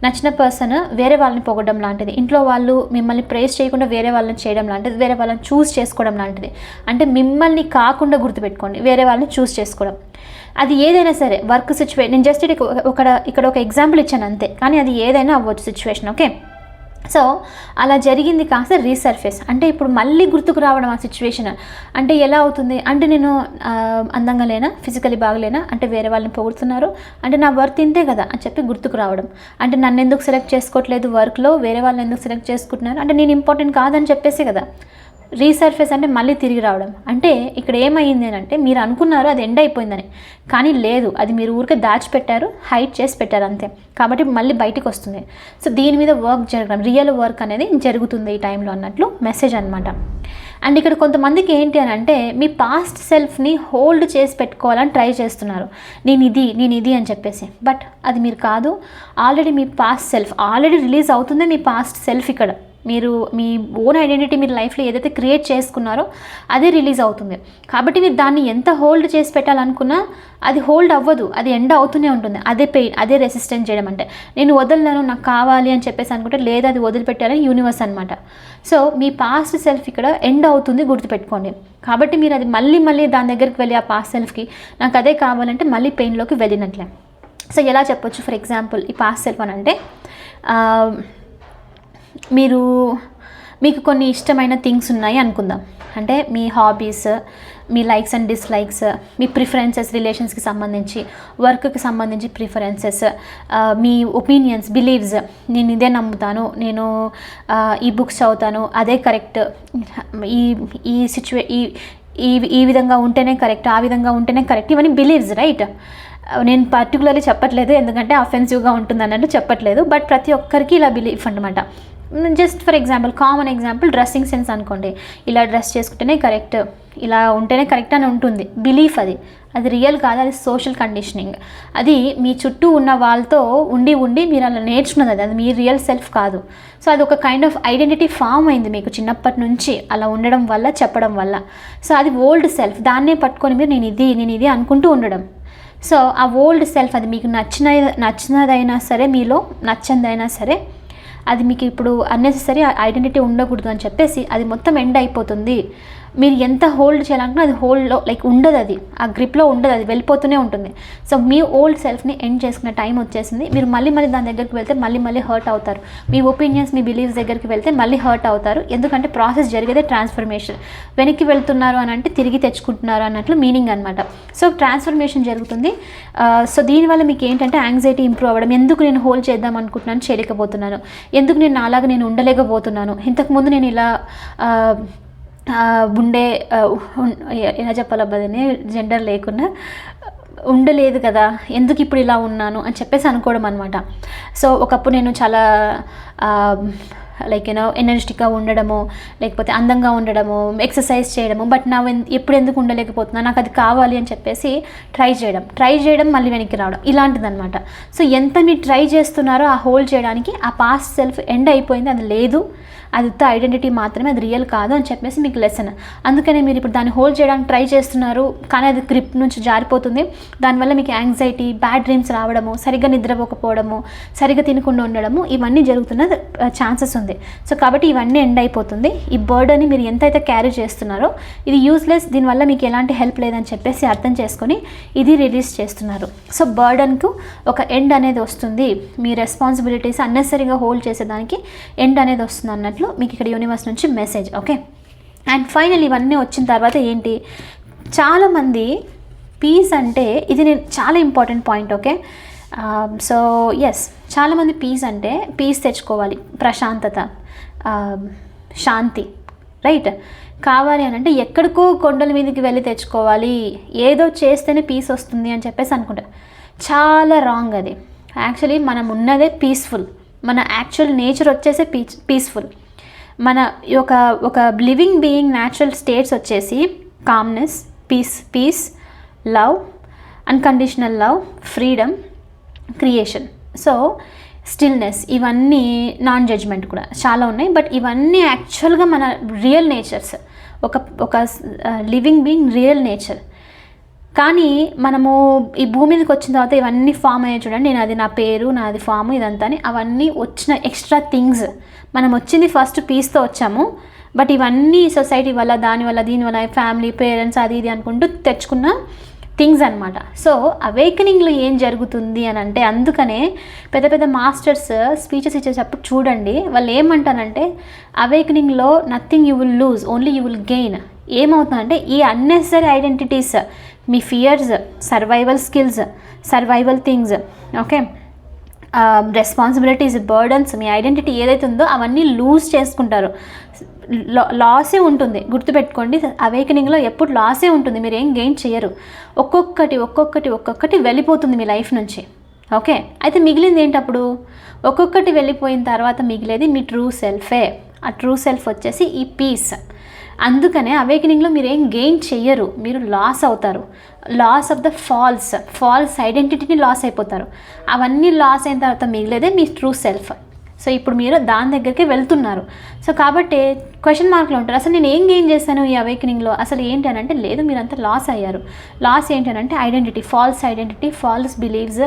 నచ్చిన పర్సన్ వేరే వాళ్ళని పొగడం లాంటిది. ఇంట్లో వాళ్ళు మిమ్మల్ని ప్రేస్ చేయకుండా వేరే వాళ్ళని చేయడం లాంటిది. వేరే వాళ్ళని చూస్ చేసుకోవడం లాంటిది. అంటే మిమ్మల్ని కాకుండా గుర్తుపెట్టుకోండి. వేరే వాళ్ళని చూస్ చేసుకోవడం. అది ఏదైనా సరే వర్క్ సిచ్యువేషన్ నేను జస్ట్ ఒక ఇక్కడ ఒక ఎగ్జాంపుల్ ఇచ్చాను అంతే. కానీ అది ఏదైనా అవ్వచ్చు సిచ్యువేషన్ ఓకే సో అలా జరిగింది కాస్త రీసర్ఫేస్ అంటే ఇప్పుడు మళ్ళీ గుర్తుకు రావడం ఆ సిచ్యువేషన్ అంటే ఎలా అవుతుంది? అంటే నేను అందంగా లేనా? ఫిజికలీ బాగలేనా? అంటే వేరే వాళ్ళని పొగుడుతున్నారు. అంటే నా వర్త్ ఇంతే కదా అని చెప్పి గుర్తుకు రావడం. అంటే నన్ను ఎందుకు సెలెక్ట్ చేసుకోవట్లేదు వర్క్లో వేరే వాళ్ళని ఎందుకు సెలెక్ట్ చేసుకుంటున్నారు? అంటే నేను ఇంపార్టెంట్ కాదని చెప్పేసి కదా. రీసర్ఫేస్ అంటే మళ్ళీ తిరిగి రావడం. అంటే ఇక్కడ ఏమైంది అని అంటే మీరు అనుకున్నారు అది ఎండ్ అయిపోయిందని. కానీ లేదు అది మీరు ఊరికే దాచిపెట్టారు హైట్ చేసి పెట్టారు అంతే. కాబట్టి మళ్ళీ బయటికి వస్తుంది. సో దీని మీద వర్క్ జరగడం రియల్ వర్క్ అనేది జరుగుతుంది ఈ టైంలో అన్నట్లు మెసేజ్ అనమాట అండ్ ఇక్కడ కొంతమందికి ఏంటి అని అంటే మీ పాస్ట్ సెల్ఫ్ని హోల్డ్ చేసి పెట్టుకోవాలని ట్రై చేస్తున్నారు. నేను ఇది నేను ఇది అని చెప్పేసి. బట్ అది మీరు కాదు. ఆల్రెడీ మీ పాస్ట్ సెల్ఫ్ ఆల్రెడీ రిలీజ్ అవుతుందే మీ పాస్ట్ సెల్ఫ్ ఇక్కడ. మీరు మీ ఓన్ ఐడెంటిటీ మీరు లైఫ్లో ఏదైతే క్రియేట్ చేసుకున్నారో అదే రిలీజ్ అవుతుంది. కాబట్టి మీరు దాన్ని ఎంత హోల్డ్ చేసి పెట్టాలనుకున్నా అది హోల్డ్ అవ్వదు. అది ఎండ్ అవుతూనే ఉంటుంది. అదే పెయిన్ అదే రెసిస్టెన్స్ చేయడం అంటే. నేను వదలను నాకు కావాలి అని చెప్పేసి అనుకుంటే లేదా అది వదిలిపెట్టాలని యూనివర్స్ అనమాట సో మీ పాస్ట్ సెల్ఫ్ ఇక్కడ ఎండ్ అవుతుంది గుర్తుపెట్టుకోండి. కాబట్టి మీరు అది మళ్ళీ మళ్ళీ దాని దగ్గరికి వెళ్ళి ఆ పాస్ట్ సెల్ఫ్కి నాకు అదే కావాలంటే మళ్ళీ పెయిన్లోకి వెళ్ళినట్లే. సో ఎలా చెప్పొచ్చు? ఫర్ ఎగ్జాంపుల్ ఈ పాస్ట్ సెల్ఫ్ అని అంటే మీరు మీకు కొన్ని ఇష్టమైన థింగ్స్ ఉన్నాయి అనుకుందాం. అంటే మీ హాబీస్ మీ లైక్స్ అండ్ డిస్లైక్స్ మీ ప్రిఫరెన్సెస్ రిలేషన్స్కి సంబంధించి వర్క్కి సంబంధించి ప్రిఫరెన్సెస్ మీ ఒపీనియన్స్ బిలీవ్స్ నేను ఇదే నమ్ముతాను. నేను ఈ బుక్స్ చదువుతాను. అదే కరెక్ట్ ఈ ఈ సిచ్యువే ఈ ఈ ఈ విధంగా ఉంటేనే కరెక్ట్ ఆ విధంగా ఉంటేనే కరెక్ట్ ఇవన్నీ బిలీవ్స్ రైట్ నేను పర్టికులర్లీ చెప్పట్లేదు ఎందుకంటే అఫెన్సివ్గా ఉంటుంది అన్నట్టు చెప్పట్లేదు బట్ ప్రతి ఒక్కరికి ఇలా బిలీఫ్ అనమాట just for example common example dressing sense అనుకోండి. ఇలా డ్రెస్ చేసుకుంటేనే కరెక్ట్ ఇలా ఉంటేనే కరెక్ట్ అని ఉంటుంది. బిలీఫ్ అది. అది రియల్ కాదు అది సోషల్ కండిషనింగ్ అది మీ చుట్టూ ఉన్న వాళ్ళతో ఉండి ఉండి మీరు అలా నేర్చుకున్నది అది. అది మీ రియల్ సెల్ఫ్ కాదు. సో అది ఒక కైండ్ ఆఫ్ ఐడెంటిటీ ఫామ్ అయింది మీకు చిన్నప్పటి నుంచి. అలా ఉండడం వల్ల చెప్పడం వల్ల. సో అది ఓల్డ్ సెల్ఫ్ దాన్నే పట్టుకొని మీరు నేను ఇది నేను ఇది అనుకుంటూ ఉండడం. సో ఆ ఓల్డ్ సెల్ఫ్ అది మీకు నచ్చిన నచ్చినదైనా సరే మీలో నచ్చందైనా సరే అది మీకు ఇప్పుడు అన్నెసెసరీ ఐడెంటిటీ ఉండకూడదు అని చెప్పేసి అది మొత్తం ఎండ్ అయిపోతుంది. మీరు ఎంత హోల్డ్ చేయాలనుకున్నా అది హోల్డ్లో లైక్ ఉండదు అది. ఆ గ్రిప్లో ఉండదు అది వెళ్ళిపోతూనే ఉంటుంది. సో మీ ఓల్డ్ సెల్ఫ్ని ఎండ్ చేసుకునే టైం వచ్చేసింది. మీరు మళ్ళీ మళ్ళీ దాని దగ్గరికి వెళ్తే మళ్ళీ మళ్ళీ హర్ట్ అవుతారు. మీ ఒపీనియన్స్ మీ బిలీవ్స్ దగ్గరికి వెళ్తే మళ్ళీ హర్ట్ అవుతారు. ఎందుకంటే ప్రాసెస్ జరిగేదే ట్రాన్స్ఫర్మేషన్ వెనక్కి వెళ్తున్నారు అని అంటే తిరిగి తెచ్చుకుంటున్నారు అన్నట్లు మీనింగ్ అనమాట సో ట్రాన్స్ఫర్మేషన్ జరుగుతుంది. సో దీనివల్ల మీకు ఏంటంటే యాంగ్జైటీ ఇంప్రూవ్ అవ్వడం. ఎందుకు నేను హోల్డ్ చేద్దాం అనుకుంటున్నాను? చేయలేకపోతున్నాను ఎందుకు నేను నాలాగా నేను ఉండలేకపోతున్నాను? ఇంతకుముందు నేను ఇలా ఉండే ఎలా చెప్పాలబ్బా దీన్ని జెండర్ లేకుండా ఉండలేదు కదా ఎందుకు ఇప్పుడు ఇలా ఉన్నాను అని చెప్పేసి అనుకోవడం అనమాట సో ఒకప్పుడు నేను చాలా లైక్ యూనో ఎనర్జెటిక్గా ఉండడము లేకపోతే అందంగా ఉండడము ఎక్సర్సైజ్ చేయడము బట్ నా ఎప్పుడు ఎందుకు ఉండలేకపోతున్నా నాకు అది కావాలి అని చెప్పేసి ట్రై చేయడం. ట్రై చేయడం మళ్ళీ వెనక్కి రావడం ఇలాంటిదన్నమాట. సో ఎంత మీరు ట్రై చేస్తున్నారో ఆ హోల్డ్ చేయడానికి ఆ పాస్ట్ సెల్ఫ్ ఎండ్ అయిపోయింది అది లేదు. అది ఉత్త ఐడెంటిటీ మాత్రమే అది రియల్ కాదు అని చెప్పేసి మీకు లెసన్ అందుకనే మీరు ఇప్పుడు దాన్ని హోల్డ్ చేయడానికి ట్రై చేస్తున్నారు కానీ అది గ్రిప్ నుంచి జారిపోతుంది. దానివల్ల మీకు యాంగ్జైటీ బ్యాడ్ డ్రీమ్స్ రావడము సరిగ్గా నిద్రపోకపోవడము సరిగ్గా తినకుండా ఉండడము ఇవన్నీ జరుగుతున్న ఛాన్సెస్ ఉంది. సో కాబట్టి ఇవన్నీ ఎండ్ అయిపోతుంది. ఈ బర్డన్ని మీరు ఎంతైతే క్యారీ చేస్తున్నారో ఇది యూస్లెస్ దీనివల్ల మీకు ఎలాంటి హెల్ప్ లేదని చెప్పేసి అర్థం చేసుకొని ఇది రిలీజ్ చేస్తున్నారు. సో బర్డన్కు ఒక ఎండ్ అనేది వస్తుంది. మీ రెస్పాన్సిబిలిటీస్ అన్నెసరీగా హోల్డ్ చేసేదానికి ఎండ్ అనేది వస్తుంది అన్నట్టు. అన్నట్లు మీకు ఇక్కడ యూనివర్స్ నుంచి మెసేజ్ ఓకే అండ్ ఫైనల్ ఇవన్నీ వచ్చిన తర్వాత ఏంటి? చాలామంది పీస్ అంటే ఇది నేను చాలా important point okay so yes చాలామంది పీస్ అంటే పీస్ తెచ్చుకోవాలి ప్రశాంతత um, శాంతి రైట్ కావాలి అని అంటే ఎక్కడికో కొండల మీదకి వెళ్ళి తెచ్చుకోవాలి ఏదో చేస్తేనే పీస్ వస్తుంది అని చెప్పేసి అనుకుంటారు చాలా రాంగ్ అది. యాక్చువల్లీ మనం ఉన్నదే పీస్ఫుల్ మన యాక్చువల్ నేచర్ వచ్చేసే పీస్ పీస్ఫుల్ మన ఈ ఒక ఒక లివింగ్ బీయింగ్ న్యాచురల్ స్టేట్స్ వచ్చేసి calmness peace peace love unconditional love freedom creation so stillness ఇవన్నీ నాన్ జడ్జ్మెంట్ కూడా చాలా ఉన్నాయి. బట్ ఇవన్నీ యాక్చువల్గా మన రియల్ నేచర్స్ ఒక ఒక లివింగ్ బీయింగ్ రియల్ నేచర్ కానీ మనము ఈ భూమి మీదకి వచ్చిన తర్వాత ఇవన్నీ ఫామ్ అయ్యాయి చూడండి. నేను అది నా పేరు నాది ఫామ్ ఇదంతా అని అవన్నీ వచ్చిన ఎక్స్ట్రా థింగ్స్ మనం వచ్చింది ఫస్ట్ పీస్తో వచ్చాము. బట్ ఇవన్నీ సొసైటీ వల్ల దాని వల్ల దీని వల్ల ఫ్యామిలీ పేరెంట్స్ అది ఇది అనుకుంటూ తెచ్చుకున్న థింగ్స్ అనమాట సో అవేకనింగ్లో ఏం జరుగుతుంది అని అంటే అందుకనే పెద్ద పెద్ద మాస్టర్స్ స్పీచెస్ ఇచ్చేటప్పుడు చూడండి. వాళ్ళు ఏమంటారంటే అవేకనింగ్లో nothing you will lose only you will gain ఏమవుతుందంటే ఈ అన్నెసరీ ఐడెంటిటీస్ మీ fears survival skills survival things okay responsibilities burdens మీ ఐడెంటిటీ ఏదైతే ఉందో అవన్నీ లూజ్ చేసుకుంటారు. లాసే ఉంటుంది. గుర్తుపెట్టుకోండి అవేకనింగ్లో ఎప్పుడు లాసే ఉంటుంది. మీరు ఏం గెయిన్ చేయరు. ఒక్కొక్కటి ఒక్కొక్కటి ఒక్కొక్కటి వెళ్ళిపోతుంది మీ లైఫ్ నుంచి. ఓకే అయితే మిగిలింది ఏంటప్పుడు ఒక్కొక్కటి వెళ్ళిపోయిన తర్వాత మిగిలేది మీ ట్రూ సెల్ఫే ఆ ట్రూ సెల్ఫ్ వచ్చేసి ఈ పీస్ అందుకనే అవేకనింగ్లో మీరు ఏం గెయిన్ చెయ్యరు మీరు లాస్ అవుతారు. Loss of the false false ఐడెంటిటీని loss అయిపోతారు. అవన్నీ లాస్ అయిన తర్వాత మిగిలేదే మీ ట్రూ సెల్ఫ్ సో ఇప్పుడు మీరు దాని దగ్గరికి వెళ్తున్నారు. సో కాబట్టి క్వశ్చన్ మార్క్లో ఉంటారు. అసలు నేను ఏం గెయిన్ చేశాను ఈ అవేకనింగ్లో అసలు ఏంటి అని అంటే లేదు మీరంతా లాస్ అయ్యారు. లాస్ ఏంటి అని అంటే identity false identity false beliefs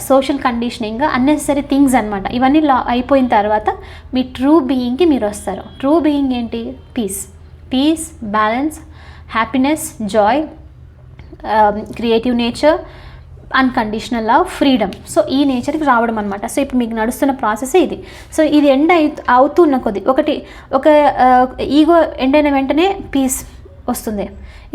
social conditioning unnecessary things అనమాట ఇవన్నీ లా అయిపోయిన తర్వాత మీ ట్రూ బీయింగ్కి మీరు వస్తారు. ట్రూ బీయింగ్ ఏంటి? Peace peace balance happiness joy creative nature unconditional love freedom so ఈ నేచర్కి రావడం అనమాట సో ఇప్పుడు మీకు నడుస్తున్న ప్రాసెస్ ఇది. సో ఇది ఎండ్ అవుతున్న కొద్ది ఒకటి ఒక uh, ఈగో ఎండ్ అయిన వెంటనే పీస్ వస్తుంది.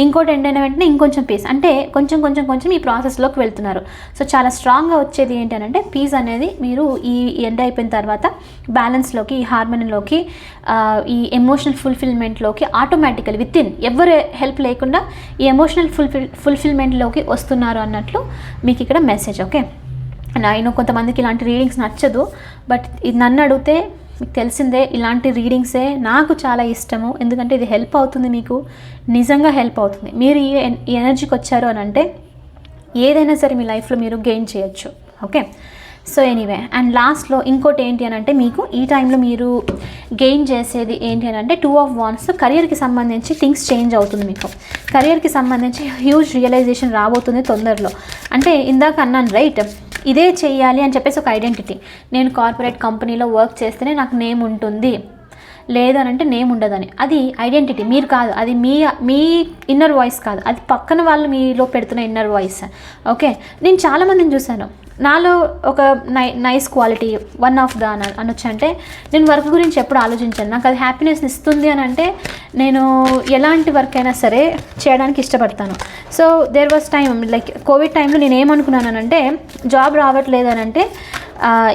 ఇంకోటి ఎండ్ అయిన వెంటనే ఇంకొంచెం పీస్ అంటే కొంచెం కొంచెం కొంచెం ఈ ప్రాసెస్లోకి వెళ్తున్నారు. సో చాలా స్ట్రాంగ్గా వచ్చేది ఏంటంటే పీస్ అనేది మీరు ఈ ఎండ్ అయిపోయిన తర్వాత బ్యాలెన్స్లోకి ఈ హార్మోనీలోకి ఈ ఎమోషనల్ ఫుల్ఫిల్మెంట్లోకి ఆటోమేటికల్ విత్ ఇన్ ఎవరు హెల్ప్ లేకుండా ఈ ఎమోషనల్ ఫుల్ఫిల్ ఫుల్ఫిల్మెంట్లోకి వస్తున్నారు అన్నట్లు మీకు ఇక్కడ మెసేజ్ ఓకే నేను కొంతమందికి ఇలాంటి రీడింగ్స్ నచ్చదు బట్ ఇది నన్ను అడిగితే మీకు తెలిసిందే ఇలాంటి రీడింగ్సే నాకు చాలా ఇష్టము. ఎందుకంటే ఇది హెల్ప్ అవుతుంది మీకు. నిజంగా హెల్ప్ అవుతుంది. మీరు ఈ ఎన్- ఈ ఎనర్జీకి వచ్చారు అని అంటే ఏదైనా సరే మీ లైఫ్లో మీరు గెయిన్ చేయొచ్చు. ఓకే? So anyway. అండ్ లాస్ట్లో ఇంకోటి ఏంటి అని అంటే మీకు ఈ టైంలో మీరు గెయిన్ చేసేది ఏంటి అని అంటే టూ ఆఫ్ వాన్స్. కెరియర్కి సంబంధించి థింగ్స్ చేంజ్ అవుతుంది మీకు. కెరియర్కి సంబంధించి హ్యూజ్ రియలైజేషన్ రాబోతుంది తొందరలో. అంటే ఇందాక అన్నాను రైట్? ఇదే చేయాలి అని చెప్పేసి ఒక ఐడెంటిటీ. నేను కార్పొరేట్ కంపెనీలో వర్క్ చేస్తేనే నాకు నేమ్ ఉంటుంది. లేదు అని అంటే నేమ్ ఉండదని. అది ఐడెంటిటీ. మీరు కాదు. అది మీ మీ ఇన్నర్ వాయిస్ కాదు. అది పక్కన వాళ్ళు మీలో పెడుతున్న ఇన్నర్ వాయిస్. ఓకే? నేను చాలామందిని చూశాను. నాలో ఒక నై nice quality one of the అన అనొచ్చు అంటే నేను వర్క్ గురించి ఎప్పుడు ఆలోచించాను. నాకు అది హ్యాపీనెస్ ఇస్తుంది అని అంటే నేను ఎలాంటి వర్క్ అయినా సరే చేయడానికి ఇష్టపడతాను. So there was time like covid టైంలో నేను ఏమనుకున్నానంటే జాబ్ రావట్లేదు అని అంటే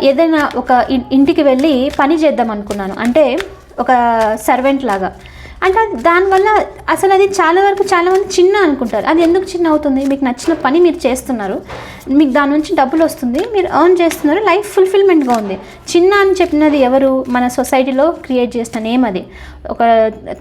ఏదైనా ఒక ఇంటికి వెళ్ళి పని చేద్దాం అనుకున్నాను. అంటే ఒక సర్వెంట్ లాగా. అంటే అది దానివల్ల అసలు అది చాలా వరకు చాలామంది చిన్న అనుకుంటారు. అది ఎందుకు చిన్న అవుతుంది? మీకు నచ్చిన పని మీరు చేస్తున్నారు. మీకు దాని నుంచి డబ్బులు వస్తుంది. మీరు ఎర్న్ చేస్తున్నారు. లైఫ్ ఫుల్ఫిల్మెంట్గా ఉంది. చిన్న అని చెప్పినది ఎవరు? మన సొసైటీలో క్రియేట్ చేసిన నేమ్ అది. ఒక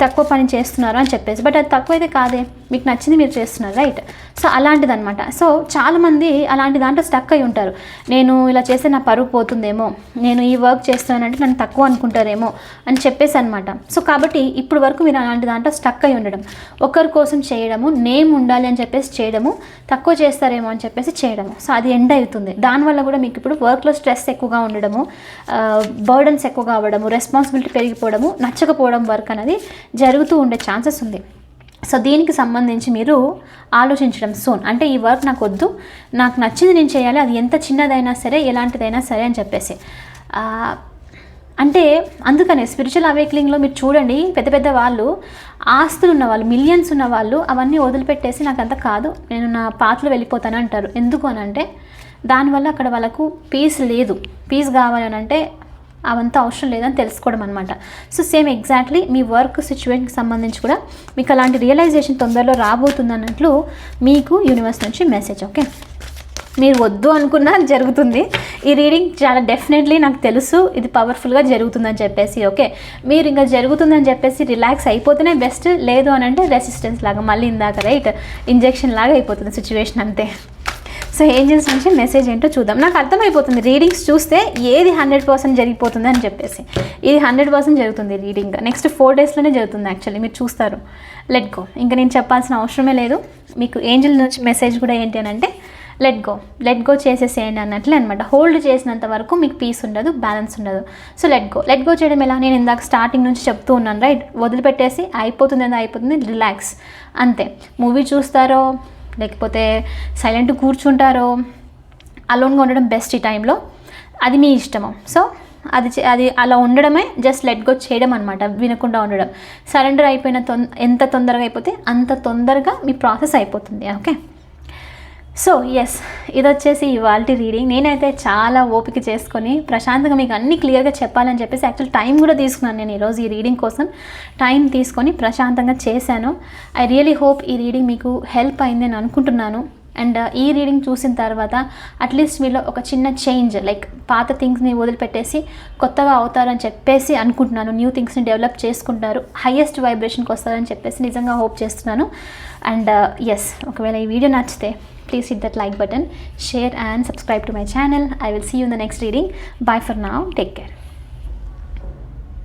తక్కువ పని చేస్తున్నారు అని చెప్పేసి. బట్ అది తక్కువ అయితే కాదే? మీకు నచ్చింది మీరు చేస్తున్నారు రైట్ సో అలాంటిది అనమాట సో చాలామంది అలాంటి దాంట్లో స్టక్ అయి ఉంటారు. నేను ఇలా చేస్తే నా పరువు పోతుందేమో నేను ఈ వర్క్ చేస్తానంటే నన్ను తక్కువ అనుకుంటారేమో అని చెప్పేసి అనమాట సో కాబట్టి ఇప్పుడు వరకు మీరు అలాంటి దాంట్లో స్టక్ అయి ఉండడం ఒకరి కోసం చేయడము నేమ్ ఉండాలి అని చెప్పేసి చేయడము తక్కువ చేస్తారేమో అని చెప్పేసి చేయడము. సో అది ఎండ్ అవుతుంది. దానివల్ల కూడా మీకు ఇప్పుడు వర్క్లో స్ట్రెస్ ఎక్కువగా ఉండడము బర్డన్స్ ఎక్కువగా అవ్వడము రెస్పాన్సిబిలిటీ పెరిగిపోవడము నచ్చకపోవడం వర్క్ అనేది జరుగుతూ ఉండే ఛాన్సెస్ ఉంది. సో దీనికి సంబంధించి మీరు ఆలోచించడం సోన్ అంటే ఈ వర్క్ నాకు వద్దు నాకు నచ్చింది నేను చేయాలి అది ఎంత చిన్నదైనా సరే ఎలాంటిదైనా సరే అని చెప్పేసి. అంటే అందుకనే స్పిరిచువల్ అవేక్లింగ్లో మీరు చూడండి పెద్ద పెద్ద వాళ్ళు ఆస్తులు ఉన్న వాళ్ళు మిలియన్స్ ఉన్న వాళ్ళు అవన్నీ వదిలిపెట్టేసి నాకు అంత కాదు నేను నా పాత్రలో వెళ్ళిపోతాను అంటారు. ఎందుకు అని అంటే దానివల్ల అక్కడ వాళ్ళకు పీస్ లేదు. పీస్ కావాలని అంటే అవంతా అవసరం లేదని తెలుసుకోవడం అనమాట సో సేమ్ ఎగ్జాక్ట్లీ మీ వర్క్ సిచ్యువేషన్కి సంబంధించి కూడా మీకు అలాంటి రియలైజేషన్ తొందరలో రాబోతుంది అన్నట్లు మీకు యూనివర్స్ నుంచి మెసేజ్ ఓకే? మీరు వద్దు అనుకున్నా జరుగుతుంది. ఈ రీడింగ్ చాలా డెఫినెట్లీ నాకు తెలుసు ఇది పవర్ఫుల్గా జరుగుతుందని చెప్పేసి ఓకే? మీరు ఇంకా జరుగుతుందని చెప్పేసి రిలాక్స్ అయిపోతేనే బెస్ట్ లేదు అని అంటే రెసిస్టెన్స్ లాగా మళ్ళీ ఇందాక రైట్? ఇంజెక్షన్ లాగా అయిపోతుంది సిచ్యువేషన్ అంతే. సో ఏంజిల్స్ నుంచి మెసేజ్ ఏంటో చూద్దాం. నాకు అర్థమైపోతుంది రీడింగ్స్ చూస్తే ఏది హండ్రెడ్ పర్సెంట్ జరిగిపోతుంది అని చెప్పేసి. ఇది హండ్రెడ్ పర్సెంట్ జరుగుతుంది రీడింగ్ నెక్స్ట్ ఫోర్ డేస్లోనే జరుగుతుంది యాక్చువల్లీ మీరు చూస్తారు. లెట్ గో ఇంకా నేను చెప్పాల్సిన అవసరమే లేదు. మీకు ఏంజిల్ నుంచి మెసేజ్ కూడా ఏంటి అని అంటే లెట్ గో లెట్ గో చేసేసేయండి అన్నట్లే అనమాట హోల్డ్ చేసినంత వరకు మీకు పీస్ ఉండదు బ్యాలెన్స్ ఉండదు. So let go let go చేయడం ఎలా? నేను ఇందాక స్టార్టింగ్ నుంచి చెప్తూ ఉన్నాను రైట్ వదిలిపెట్టేసి అయిపోతుంది అయిపోతుంది రిలాక్స్ అంతే. మూవీ చూస్తారో లేకపోతే సైలెంట్ కూర్చుంటారో అలోన్గా ఉండడం బెస్ట్ ఈ టైంలో అది మీ ఇష్టము. సో అది చే- అది అలా ఉండడమే జస్ట్ లెట్ గో చేయడం అనమాట వినకుండా ఉండడం. సరెండర్ అయిపోయిన తొం ఎంత తొందరగా అయిపోతే అంత తొందరగా మీ ప్రాసెస్ అయిపోతుంది ఓకే సో ఎస్ ఇది వచ్చేసి ఇవాళ రీడింగ్ నేనైతే చాలా ఓపిక చేసుకొని ప్రశాంతంగా మీకు అన్ని క్లియర్గా చెప్పాలని చెప్పేసి యాక్చువల్ టైం కూడా తీసుకున్నాను నేను ఈరోజు ఈ రీడింగ్ కోసం. టైం తీసుకొని ప్రశాంతంగా చేశాను. ఐ రియలీ హోప్ ఈ రీడింగ్ మీకు హెల్ప్ అయింది అని అనుకుంటున్నాను. అండ్ uh, ఈ రీడింగ్ చూసిన తర్వాత అట్లీస్ట్ మీలో ఒక చిన్న చేంజ్ లైక్ పాత థింగ్స్ని వదిలిపెట్టేసి కొత్తగా అవుతారని చెప్పేసి అనుకుంటున్నాను. న్యూ థింగ్స్ని డెవలప్ చేసుకుంటారు. హయ్యెస్ట్ వైబ్రేషన్కి వస్తారని చెప్పేసి నిజంగా హోప్ చేస్తున్నాను. అండ్ ఎస్ uh, ఒకవేళ ఈ వీడియో నచ్చితే please hit that like button share and subscribe to my channel. I will see you in the next reading. Bye for now. Take care